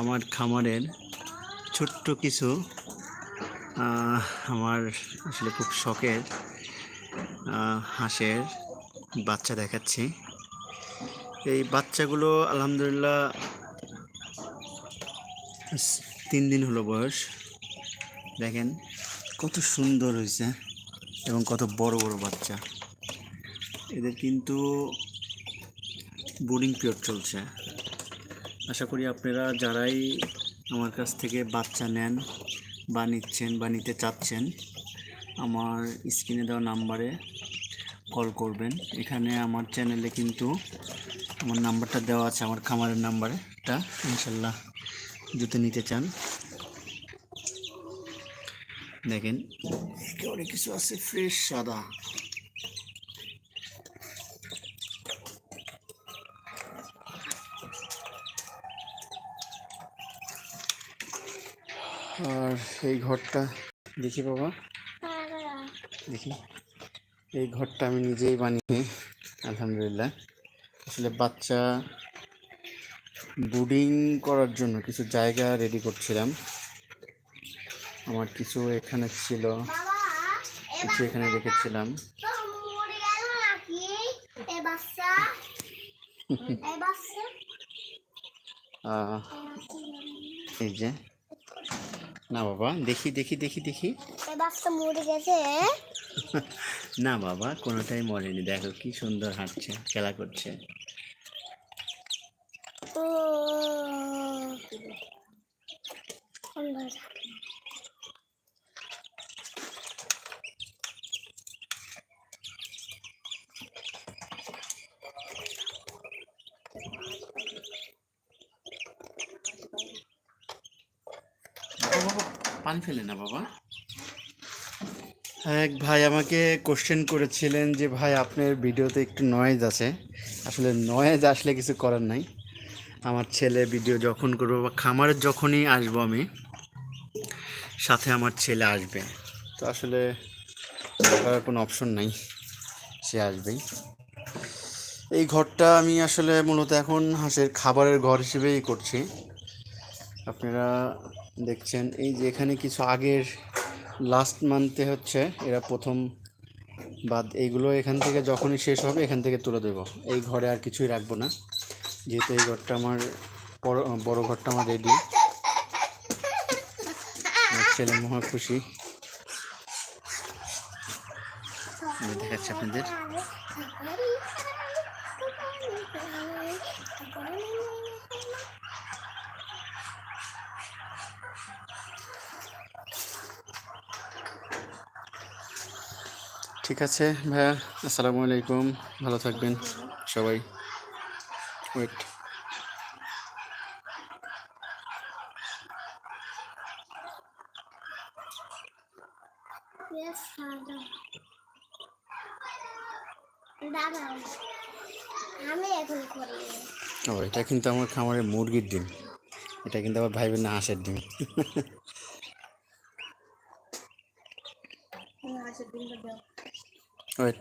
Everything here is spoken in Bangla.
আমার খামারের ছোট্ট কিছু আমার আসলে খুব শখের হাঁসের বাচ্চা দেখাচ্ছি। এই বাচ্চাগুলো আলহামদুলিল্লাহ তিন দিন হলো বয়স। দেখেন কত সুন্দর হয়েছে এবং কত বড় বড় বাচ্চা। এদের কিন্তু বোর্ডিং পিরিয়ড চলছে। আশা করি আপনারা যারাই আমার কাছ থেকে বাচ্চা নেন বা নিচ্ছেন বা নিতে চাচ্ছেন, আমার স্ক্রিনে দেওয়া নাম্বারে কল করবেন। এখানে আমার চ্যানেলে কিন্তু আমার নাম্বারটা দেওয়া আছে, আমার খামারের নাম্বারটা। ইনশাল্লাহ যদি নিতে চান। দেখেন একেবারে কিছু আছে, ফ্রেশ সাদা। আর এই ঘরটা দেখি বাবা। দেখি। এই ঘরটা আমি নিজেই বানিয়ে আলহামদুলিল্লাহ। আসলে বাচ্চা বুডিং করার জন্য কিছু জায়গা রেডি করছিলাম। আমার কিছু এখানে ছিল কিছু এখানে রেখেছিলাম। এই যে। না বাবা দেখি দেখি দেখি দেখি। বাচ্চা মরে গেছে না বাবা কোনোটাই মরেনি। দেখো কি সুন্দর হাঁটছে খেলা করছে। ও সুন্দর। বাবা, বাবা, পানি ফেলে না, বাবা? এক ভাই আমাকে কোশ্চেন করেছিলেন যে, ভাই, আপনার ভিডিওতে একটু নয়েজ আছে। আসলে নয়েজ আসলে কিছু করার নাই। আমার ছেলে ভিডিও যখন করব বা খামারের যখনই আসব আমি, সাথে আমার ছেলে আসবে। তো আসলে কোনো অপশন নাই, সে আসবেই। এই ঘরটা আমি আসলে মূলত এখন হাঁসের খাবারের ঘর হিসেবেই করছি। আপনারা দেখছেন, এই যে এখানে কিছু আগের লাস্ট মান্থে হচ্ছে এরা প্রথম বাদ, এইগুলো এখান থেকে যখনই শেষ হবে, এখান থেকে তুলে দেবো। এই ঘরে আর কিছুই রাখব না, যেহেতু এই ঘরটা আমার বড় ঘরটা আমার রেডি ছেলে মহা খুশি। দেখাচ্ছি আপনাদের। ঠিক আছে ভাইয়া আসসালামু আলাইকুম। ভালো থাকবেন সবাই। ওয়েট। দাদা আমি এখন করি। ও এটা কিন্তু আমার খামারে মুরগির ডিম। এটা কিন্তু আবার ভাইবেন না হাঁসের ডিম ওয়েট